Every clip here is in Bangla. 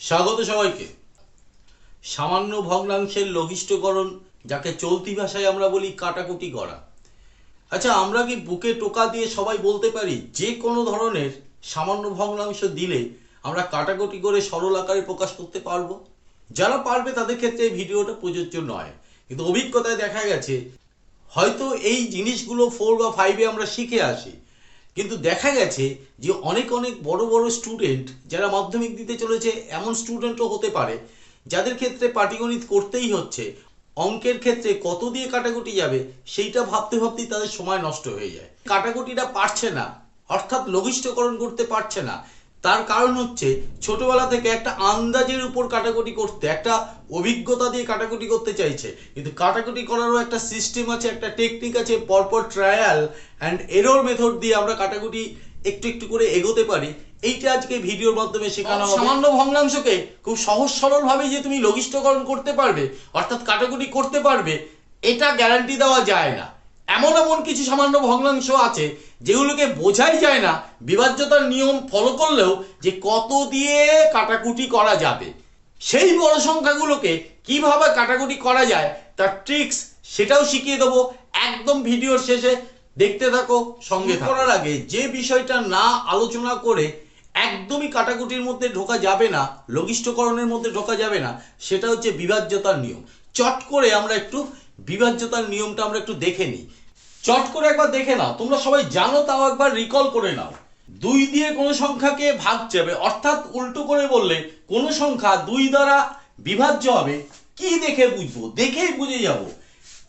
স্বাগত সবাইকে। সামান্য ভগ্নাংশের লঘিষ্ঠকরণ, যাকে চলতি ভাষায় আমরা বলি কাটাকুটি করা। আচ্ছা আমরা কি বুকে টোকা দিয়ে সবাই বলতে পারি যে কোনো ধরনের সামান্য ভগ্নাংশ দিলে আমরা কাটাকুটি করে সরল আকারে প্রকাশ করতে পারব? যারা পারবে তাদের ক্ষেত্রে এই ভিডিওটা প্রযোজ্য নয়। কিন্তু অভিজ্ঞতায় দেখা গেছে, হয়তো এই জিনিসগুলো ফোর বা ফাইভে আমরা শিখে আসি। কিন্তু দেখা গেছে যে অনেক অনেক বড় বড় স্টুডেন্ট যারা মাধ্যমিক দিতে চলেছে, এমন স্টুডেন্টও হতে পারে, যাদের ক্ষেত্রে পাটিগণিত করতেই হচ্ছে, অঙ্কের ক্ষেত্রে কত দিয়ে কাটাকুটি যাবে, সেইটা ভাবতে ভাবতেই তাদের সময় নষ্ট হয়ে যায়। কাটাকুটিটা পারছে না, অর্থাৎ লঘিষ্ঠকরণ করতে পারছে না। তার কারণ হচ্ছে, ছোটবেলা থেকে একটা আন্দাজের উপর কাটাকুটি করতে, একটা অভিজ্ঞতা দিয়ে কাটাকুটি করতে চাইছে। কিন্তু কাটাকুটি করারও একটা সিস্টেম আছে, একটা টেকনিক আছে, পরপর ট্রায়াল অ্যান্ড এরর মেথড দিয়ে আমরা কাটাকুটি একটু একটু করে এগোতে পারি। এইটা আজকে ভিডিওর মাধ্যমে শেখানো সামান্য ভগ্নাংশকে খুব সহজ সরল ভাবে যে তুমি লঘিষ্ঠকরণ করতে পারবে, অর্থাৎ কাটাকুটি করতে পারবে, এটা গ্যারান্টি দেওয়া যায় না। এমন এমন কিছু সামান্য ভগ্নাংশ আছে যেগুলোকে বোঝাই যায় না, বিভাজ্যতার নিয়ম ফলো করলেও যে কত দিয়ে কাটাকুটি করা যাবে। সেই বড় সংখ্যাগুলোকে কীভাবে কাটাকুটি করা যায়, তার ট্রিক্স সেটাও শিখিয়ে দেবো একদম ভিডিওর শেষে। দেখতে থাকো, সঙ্গে করার আগে যে বিষয়টা না আলোচনা করে একদমই কাটাকুটির মধ্যে ঢোকা যাবে না, লঘিষ্ঠকরণের মধ্যে ঢোকা যাবে না, সেটা হচ্ছে বিভাজ্যতার নিয়ম। চট করে আমরা একটু বিভাজ্যতার নিয়মটা আমরা একটু দেখে নিই। চট করে একবার দেখে নাও। তোমরা সবাই জানো, তাও একবার রিকল করে নাও। দুই দিয়ে কোনো সংখ্যাকে ভাগ যাবে, অর্থাৎ উল্টো করে বললে কোনো সংখ্যা দুই দ্বারা বিভাজ্য হবে। কি দেখে বুঝব? দেখেই বুঝে যাব।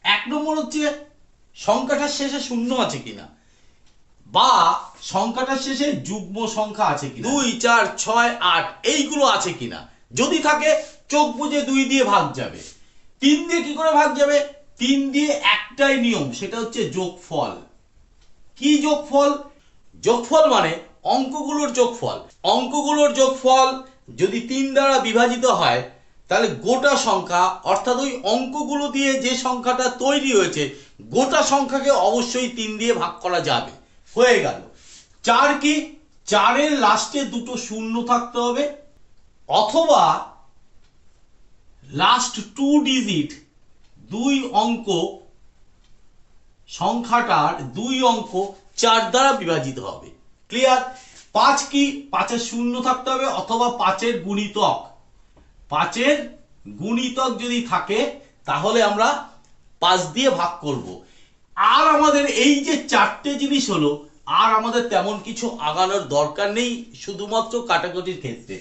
এক নম্বর হচ্ছে সংখ্যাটার শেষে শূন্য আছে কিনা? বা সংখ্যাটার শেষে যুগ্ম সংখ্যা আছে কিনা? দুই, চার, ছয়, আট, এইগুলো আছে কিনা? যদি থাকে, চোখ বুঝে দুই দিয়ে ভাগ যাবে। তিন দিয়ে কি করে ভাগ যাবে? তিন দিয়ে একটাই নিয়ম, সেটা হচ্ছে যোগফল। কি যোগফল? যোগফল মানে অঙ্কগুলোর যোগফল। অঙ্কগুলোর যোগফল যদি তিন দ্বারা বিভাজিত হয়, তাহলে গোটা সংখ্যা, অর্থাৎ ওই অঙ্কগুলো দিয়ে যে সংখ্যাটা তৈরি হয়েছে, গোটা সংখ্যাকে অবশ্যই তিন দিয়ে ভাগ করা যাবে। হয়ে গেল। চার কি? চারের লাস্টে দুটো শূন্য থাকতে হবে, অথবা লাস্ট টু ডিজিট দুই অঙ্ক সংখ্যাটার দুই অঙ্ক চার দ্বারা বিভাজিত হবে। ক্লিয়ার পাঁচ কি? পাঁচের শূন্য থাকতে হবে অথবা পাঁচের গুণিতক? পাঁচের গুণিতক যদি থাকে, তাহলে আমরা পাঁচ দিয়ে ভাগ করব। আর আমাদের এই যে চারটে জিনিস হলো, আর আমাদের তেমন কিছু আগানোর দরকার নেই, শুধুমাত্র কাটাকুটির ক্ষেত্রে।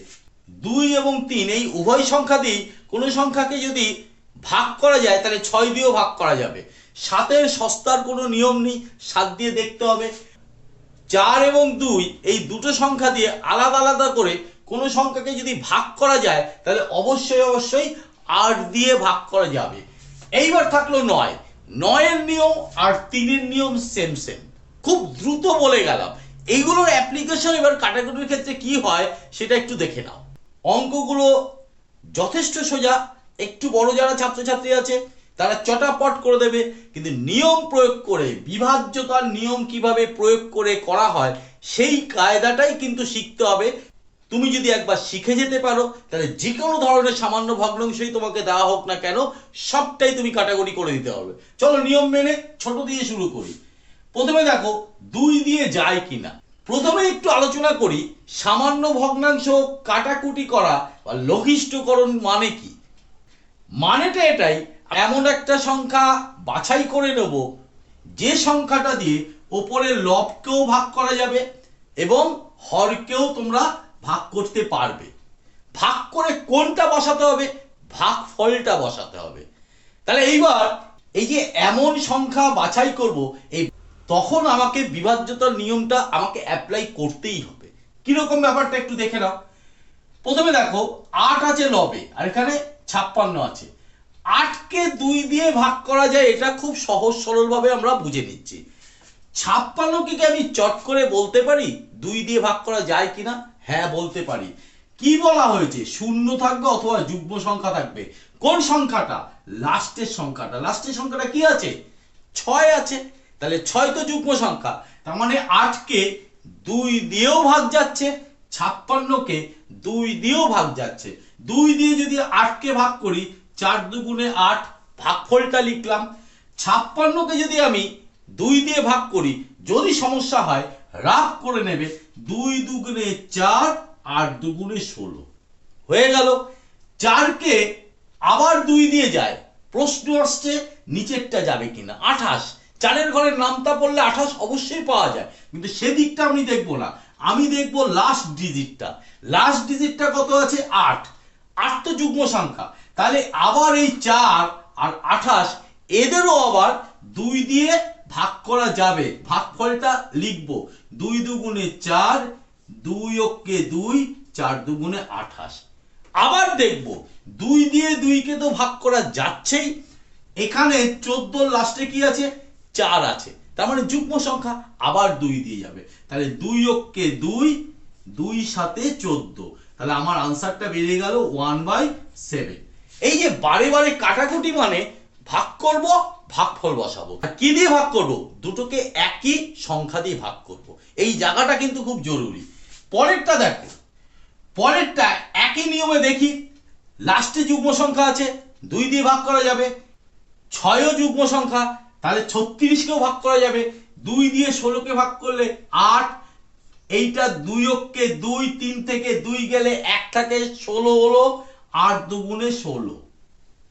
দুই এবং তিন, এই উভয় সংখ্যা দিয়েই কোনো সংখ্যাকে যদি ভাগ করা যায়, তাহলে ছয় দিয়েও ভাগ করা যাবে। সাতের সস্তার কোনো নিয়ম নেই, সাত দিয়ে দেখতে হবে। চার এবং দুই, এই দুটো সংখ্যা দিয়ে আলাদা আলাদা করে কোনো সংখ্যাকে যদি ভাগ করা যায়, তাহলে অবশ্যই অবশ্যই আট দিয়ে ভাগ করা যাবে। এইবার থাকল নয়। নয়ের নিয়ম আর তিনের নিয়ম সেম সেম খুব দ্রুত বলে গেলাম। এইগুলোর অ্যাপ্লিকেশন এবার কাটাকুটির ক্ষেত্রে কি হয়, সেটা একটু দেখে নাও। অঙ্কগুলো যথেষ্ট সোজা একটু বড় যারা ছাত্রছাত্রী আছে, তারা চটাপট করে দেবে, কিন্তু নিয়ম প্রয়োগ করে, বিভাজ্যতার নিয়ম কীভাবে প্রয়োগ করে করা হয়, সেই কায়দাটাই কিন্তু শিখতে হবে। তুমি যদি একবার শিখে যেতে পারো, তাহলে যে কোনো ধরনের সামান্য ভগ্নাংশই তোমাকে দেওয়া হোক না কেন, সবটাই তুমি কাটাকুটি করে দিতে হবে চলো নিয়ম মেনে ছোট দিয়ে শুরু করি। প্রথমে দেখো, দুই দিয়ে যায় কিনা। প্রথমে একটু আলোচনা করি, সামান্য ভগ্নাংশ কাটাকুটি করা বা লঘিষ্ঠকরণ মানে কি? মানেটা এটাই, এমন একটা সংখ্যা বাছাই করে নেব, যে সংখ্যাটা দিয়ে ওপরের লবকেও ভাগ করা যাবে এবং হরকেও তোমরা ভাগ করতে পারবে। ভাগ করে কোনটা বসাতে হবে? ভাগ ফলটা বসাতে হবে। তাহলে এইবার এই যে এমন সংখ্যা বাছাই করব, এই তখন আমাকে বিভাজ্যতার নিয়মটা আমাকে অ্যাপ্লাই করতেই হবে। কীরকম ব্যাপারটা একটু দেখে নাও। প্রথমে দেখো, আট আছে নবে, আর এখানে ছাপ্পান্ন আছে। আটকে দুই দিয়ে ভাগ করা যায়, এটা খুব সহজ সরলভাবে আমরা বুঝে নিচ্ছি। ছাপ্পান্নকে কি আমি চট করে বলতে পারি, দুই দিয়ে ভাগ করা যায় কিনা? হ্যাঁ বলতে পারি। কি বলা হয়েছে? শূন্য থাকবে অথবা যুগ্ম সংখ্যা থাকবে। কোন সংখ্যাটা? লাস্টের সংখ্যাটা। লাস্টের সংখ্যাটা কি আছে? ছয় আছে। তাহলে ছয় তো যুগ্ম সংখ্যা। তার মানে আটকে দুই দিয়েও ভাগ যাচ্ছে, ছাপ্পান্নকে দুই দিয়েও ভাগ যাচ্ছে। দুই দিয়ে যদি আটকে ভাগ করি, চার দুগুণে আট ভাগফলটা লিখলাম। ছাপ্পান্নকে যদি আমি দুই দিয়ে ভাগ করি, যদি সমস্যা হয় রাগ করে নেবে দুই দুগুণে চার আর দুগুণে ষোলো। হয়ে গেল। চারকে আবার দুই দিয়ে যায়, প্রশ্ন আসছে নিচেরটা যাবে কিনা। আঠাশ। চারের ঘরের নামতা পড়লে আঠাশ অবশ্যই পাওয়া যায়, কিন্তু সেদিকটা আমি দেখব না। আমি দেখব লাস্ট ডিজিটটা লাস্ট ডিজিটটা কত আছে? আট। আট তো যুগ্ম সংখ্যা। তাহলে আবার এই চার আর আঠাশ, এদেরও আবার দুই দিয়ে ভাগ করা যাবে। ভাগফলটা লিখব। দুই দুগুণে চার, দুই অক্কে দুই, চার দুগুণে আঠাশ। আবার দেখব, দুই দিয়ে দুইকে তো ভাগ করা যাচ্ছেই। এখানে চোদ্দ লাস্টে কি আছে? চার আছে। তার মানে যুগ্ম সংখ্যা আবার দুই দিয়ে যাবে। তাহলে দুই অক্কে দুই দুই সাথে চোদ্দ। তাহলে আমার আনসারটা বেরিয়ে গেল ওয়ান বাই সেভেন এই যে বারে বারে কাটাকুটি মানে ভাগ করব, ভাগফল বসাবো। আর কি দিয়ে ভাগ করব? দুটোকে একই সংখ্যা দিয়ে ভাগ করব। এই জায়গাটা কিন্তু খুব জরুরি। পরেরটা দেখো। পরেরটা একই নিয়মে দেখি। লাস্টে যুগ্ম সংখ্যা আছে, দুই দিয়ে ভাগ করা যাবে। ছয়ও যুগ্ম সংখ্যা, তাহলে ছত্রিশকেও ভাগ করা যাবে। দুই দিয়ে ষোলোকে ভাগ করলে আট এইটা দুই অক্ষে দুই, তিন থেকে দুই গেলে এক থাকে ষোলো হলো, আট দুগুণে ষোলো।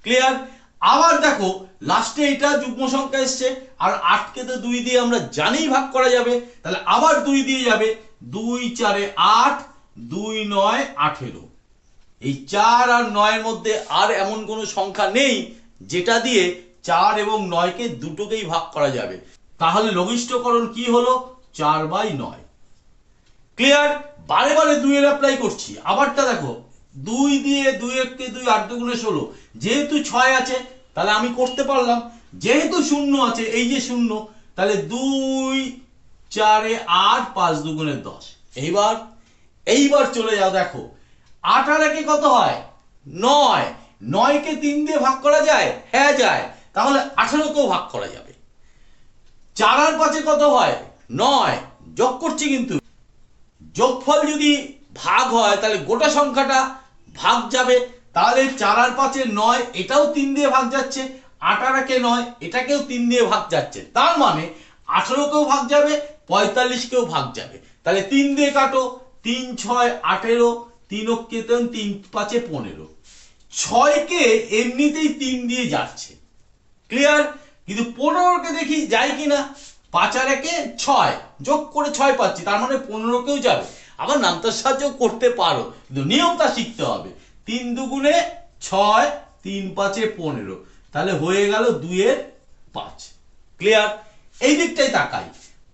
ক্লিয়ার আবার দেখো লাস্টে এটা যুগ্ম সংখ্যা এসছে, আর আটকে তো দুই দিয়ে আমরা জানি ভাগ করা যাবে, তাহলে আবার দুই দিয়ে যাবে, দুই চারে আট, দুই নয়, আঠেরো। এই চার আর নয়ের মধ্যে আর এমন কোনো সংখ্যা নেই, যেটা দিয়ে চার এবং নয়কে দুটোকেই ভাগ করা যাবে। তাহলে লঘিষ্ঠকরণ কি হলো? চার বাই নয়। ক্লিয়ার বারে বারে দুইয়ের অ্যাপ্লাই করছি। আবারটা দেখো, দুই দিয়ে দুই এককে দুই আট দুগুণে ষোলো। যেহেতু ছয় আছে, তাহলে আমি করতে পারলাম। যেহেতু শূন্য আছে, এই যে শূন্য, তাহলে দুই, চারে আট, পাঁচ দুগুণে দশ। এইবার এইবার চলে যাও, দেখো। আট আর একে কত হয়? নয়। নয়কে তিন দিয়ে ভাগ করা যায়? হ্যাঁ যায়। তাহলে আঠারোকেও ভাগ করা যাবে। চার আর পাঁচে কত হয়? নয়। যোগ করছি কিন্তু। যোগফল যদি ভাগ হয়, তাহলে গোটা সংখ্যাটা ভাগ যাবে। তাহলে চার আর পাঁচে নয়, এটাও তিন দিয়ে ভাগ যাচ্ছে। একে নয়, এটাকেও তিন দিয়ে ভাগ যাচ্ছে। তার মানে আঠারোকেও ভাগ যাবে, পঁয়তাল্লিশকেও ভাগ যাবে। তাহলে তিন দিয়ে কাটো, তিন ছয় আঠেরো, তিন তেন তিন পাঁচে পনেরো। ছয়কে এমনিতেই তিন দিয়ে যাচ্ছে। ক্লিয়ার? কিন্তু পনেরোকে দেখি যায় কিনা? পাঁচ আর একে ছয়। যোগ করে ছয় পাচ্ছি, তার মানে পনেরোকেও যাবে। আবার নামতার সাহায্য করতে পারো, কিন্তু নিয়মটা শিখতে হবে। তিন দুগুণে ছয়, তিন পাঁচে পনেরো। তাহলে হয়ে গেল দুইয়ের পাঁচ। ক্লিয়ার এই দিকটাই তাকাই।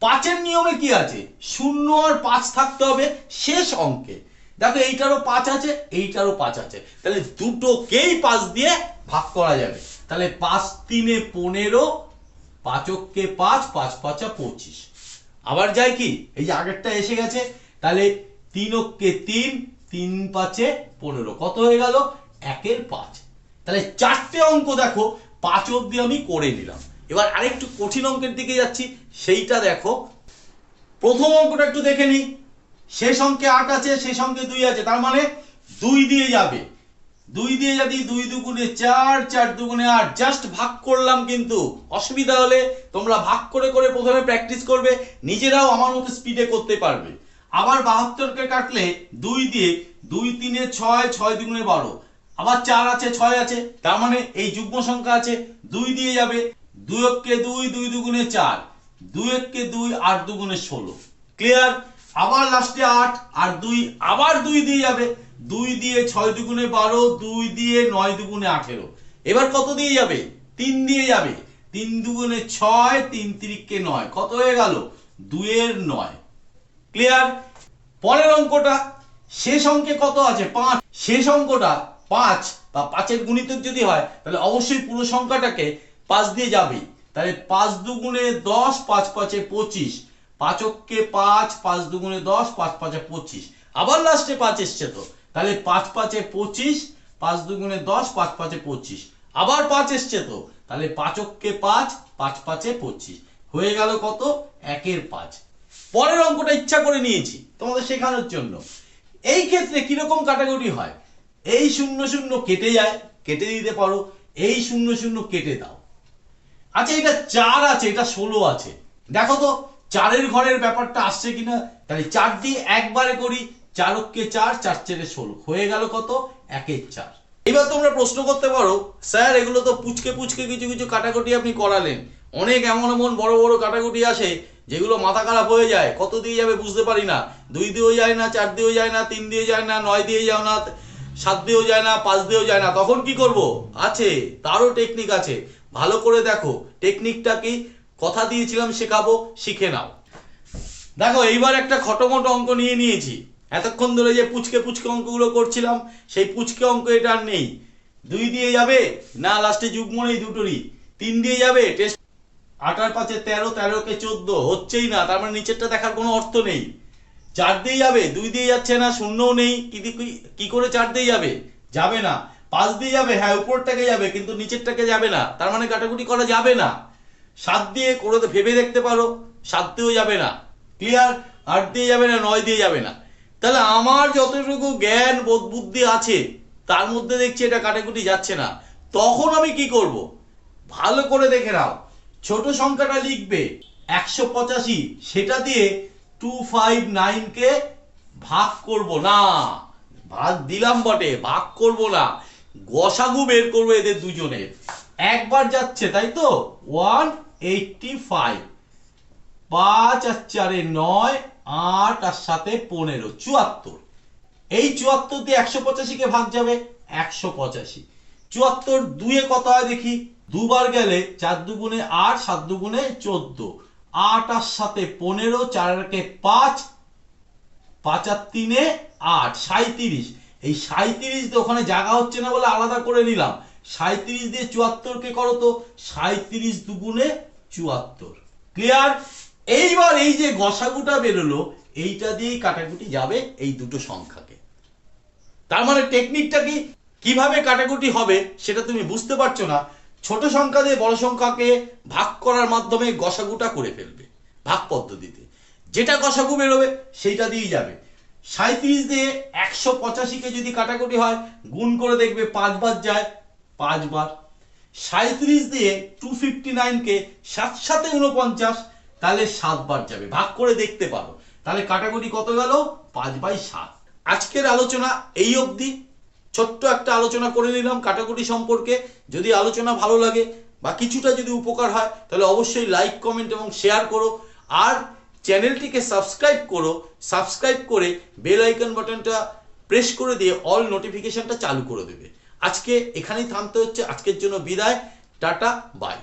পাঁচের নিয়মে কি আছে? শূন্য আর পাঁচ থাকতে হবে শেষ অঙ্কে। দেখো এইটারও পাঁচ আছে, এইটারও পাঁচ আছে। তাহলে দুটোকেই পাঁচ দিয়ে ভাগ করা যাবে। তাহলে পাঁচ তিনে পনেরো পাঁচককে পাঁচ পাঁচ পাঁচা পঁচিশ। আবার যায় কি? এই যে আগেরটা এসে গেছে, তাহলে তিন তিনককে তিন তিন পাঁচে পনেরো। কত হয়ে গেল? একের পাঁচ। তাহলে চারটে অঙ্ক দেখো, পাঁচ অব্দি আমি করে নিলাম। এবার আরেকটু কঠিন অঙ্কের দিকে যাচ্ছি, সেইটা দেখো। প্রথম অঙ্কটা একটু দেখে নিই। শেষ অঙ্কে আট আছে, শেষ অঙ্কে দুই আছে, তার মানে দুই দিয়ে যাবে। দুই দিয়ে যদি দুই দুগুণে চার চার দুগুণে আট জাস্ট ভাগ করলাম কিন্তু, অসুবিধা হলে তোমরা ভাগ করে করে প্রথমে প্র্যাকটিস করবে, নিজেরাও আমার মতো স্পিডে করতে পারবে। আবার বাহাত্তরকে কাটলে দুই দিয়ে দুই তিনে ছয় ছয় দুগুণে বারো। আবার চার আছে, ছয় আছে, তার মানে এই যুগ্ম সংখ্যা আছে, দুই দিয়ে যাবে দুই অক্ষে দুই দুই দুগুণে চার, দুই এককে দুই, আট দুগুণে ষোলো। ক্লিয়ার আবার লাস্টে আট, আর দুই, আবার দুই দিয়ে যাবে দুই দিয়ে ছয় দুগুণে বারো, দুই দিয়ে নয় দুগুণে আঠেরো। এবার কত দিয়ে যাবে? তিন দিয়ে যাবে। তিন দুগুণে ছয়, তিন তিরিককে নয়। কত হয়ে গেল? দুইয়ের নয়। ক্লিয়ার পরের অঙ্কটা, শেষ অঙ্কে কত আছে? পাঁচ। শেষ অঙ্কটা, পাঁচ। বা পাঁচের গুণিতক যদি হয়, তাহলে অবশ্যই পুরো সংখ্যাটাকে পাঁচ দিয়ে যাবে তাহলে পাঁচ দুগুণে দশ, পাঁচ পাঁচে পঁচিশ। পাঁচককে পাঁচ পাঁচ দুগুণে দশ, পাঁচ পাঁচে পঁচিশ। আবার লাস্টে পাঁচ এসছে তো। তাহলে পাঁচ পাঁচে পঁচিশ, পাঁচ দুগুণে দশ, পাঁচ পাঁচে পঁচিশ। আবার পাঁচ এসছে তো। তাহলে পাঁচককে পাঁচ পাঁচ পাঁচে পঁচিশ। হয়ে গেল কত? একের পাঁচ। পরের অঙ্কটা ইচ্ছা করে নিয়েছি তোমাদের শেখানোর জন্য। এই ক্ষেত্রে কীরকম কাটাকুটি হয়? এই শূন্য শূন্য কেটে যায়, কেটে দিতে পারো। এই শূন্য শূন্য কেটে দাও। আচ্ছা এটা চার আছে, এটা ষোলো আছে। দেখো তো, চারের ঘরের ব্যাপারটা আসছে কিনা? তাহলে চার দিয়ে একবারে করি চারককে চার চার চেরে ষোলো। হয়ে গেল কত? একের চার। এবার তোমরা প্রশ্ন করতে পারো, স্যার, এগুলো তো পুচকে পুচকে কিছু কিছু কাটাকুটি আপনি করালেন। অনেক এমন এমন বড় বড় কাটাকুটি আসে, যেগুলো মাথা খারাপ হয়ে যায়। কত দিয়ে যাবে বুঝতে পারি না। দুই দিয়েও যায় না, চার দিয়েও যায় না, তিন দিয়ে যায় না, নয় দিয়ে যাও না, সাত দিয়েও যায় না, পাঁচ দিয়েও যায় না। তখন কি করব? আছে, তারও টেকনিক আছে। ভালো করে দেখো টেকনিকটা কি? কথা দিয়েছিলাম, শেখাবো, শিখে নাও। দেখো, এইবার একটা খটোমটো অঙ্ক নিয়ে নিয়েছি। এতক্ষণ ধরে যে পুচকে পুচকে অঙ্কগুলো করছিলাম, সেই পুচকে অঙ্ক এটা আর নেই। দুই দিয়ে যাবে না লাস্টে যুগ্ম নেই দুটোরই। তিন দিয়ে যাবে টেস্ট আটার পাঁচে তেরো, তেরোকে চোদ্দ, হচ্ছেই না, তার মানে নিচেরটা দেখার কোনো অর্থ নেই। চার দিয়ে যাবে, দুই দিয়ে যাচ্ছে না, শূন্যও নেই, কি করে চার দিয়ে যাবে? যাবে না। পাঁচ দিয়ে যাবে হ্যাঁ উপরটাকে যাবে, কিন্তু নিচেরটাকে যাবে না, তার মানে কাটাকুটি করা যাবে না। সাত দিয়ে করে ভেবে দেখতে পারো সাত দিয়েও যাবে না। ক্লিয়ার আট দিয়ে যাবে না, নয় দিয়ে যাবে না। তাহলে আমার যতটুকু জ্ঞান, বোধ, বুদ্ধি আছে, তার মধ্যে দেখছি এটা কাটাকুটি যাচ্ছে না। তখন আমি কি করব? ভালো করে দেখে নাও। ছোট সংখ্যাটা লিখবে একশো পঁচাশি। সেটা দিয়ে টু ফাইভ নাইনকে ভাগ করব না। ভাগ দিলাম বটে, ভাগ করব না। গসাগু বের করব এদের দুজনের একবার যাচ্ছে, তাই তো? One eighty five. পাঁচ আর চারে নয় আট আর সাথে পনেরো, চুয়াত্তর। এই চুয়াত্তর দিয়ে একশো পঁচাশিকে ভাগ যাবে? একশো পঁচাশি। চুয়াত্তর দুয়ে কত হয় দেখি? দুবার গেলে চার দুগুণে আট, সাত দুগুণে চোদ্দ। আট আর সাথে পনেরো, চার একে পাঁচ পাঁচ আর তিনে আট সাঁত্রিশ এই সাঁত্রিশ দিয়ে ওখানে জায়গা হচ্ছে না বলে আলাদা করে নিলাম। সাঁত্রিশ দিয়ে চুয়াত্তরকে করো তো? সাঁত্রিশ দুগুণে চুয়াত্তর। ক্লিয়ার? এইবার এই যে গসাগুটা বেরোলো, এইটা দিয়েই কাটাকুটি যাবে এই দুটো সংখ্যাকে। তার মানে টেকনিকটা কি? কীভাবে কাটাকুটি হবে সেটা তুমি বুঝতে পারছ না। ছোট সংখ্যা দিয়ে বড় সংখ্যাকে ভাগ করার মাধ্যমে গসাগুটা করে ফেলবে, ভাগ পদ্ধতিতে। যেটা গসাগু বেরোবে, সেইটা দিয়েই যাবে। সাঁত্রিশ দিয়ে একশো পঁচাশিকে যদি কাটাকুটি হয়, গুণ করে দেখবে পাঁচবার যায়, পাঁচবার। সাঁত্রিশ দিয়ে টু ফিফটি নাইনকে সাত সাথে উনপঞ্চাশ তাহলে সাতবার যাবে। ভাগ করে দেখতে পারো। তাহলে কাটাকুটি কত গেল? পাঁচ বাই সাত। আজকের আলোচনা এই অবধি। ছোট্ট একটা আলোচনা করে নিলাম কাটাকুটি সম্পর্কে। যদি আলোচনা ভালো লাগে বা কিছুটা যদি উপকার হয়, তাহলে অবশ্যই লাইক কমেন্ট এবং শেয়ার করো। আর চ্যানেলটিকে সাবস্ক্রাইব করো। সাবস্ক্রাইব করে বেল আইকন বাটনটা প্রেস করে দিয়ে অল নোটিফিকেশনটা চালু করে দেবে। আজকে এখানেই থামতে হচ্ছে। আজকের জন্য বিদায়। Tata bye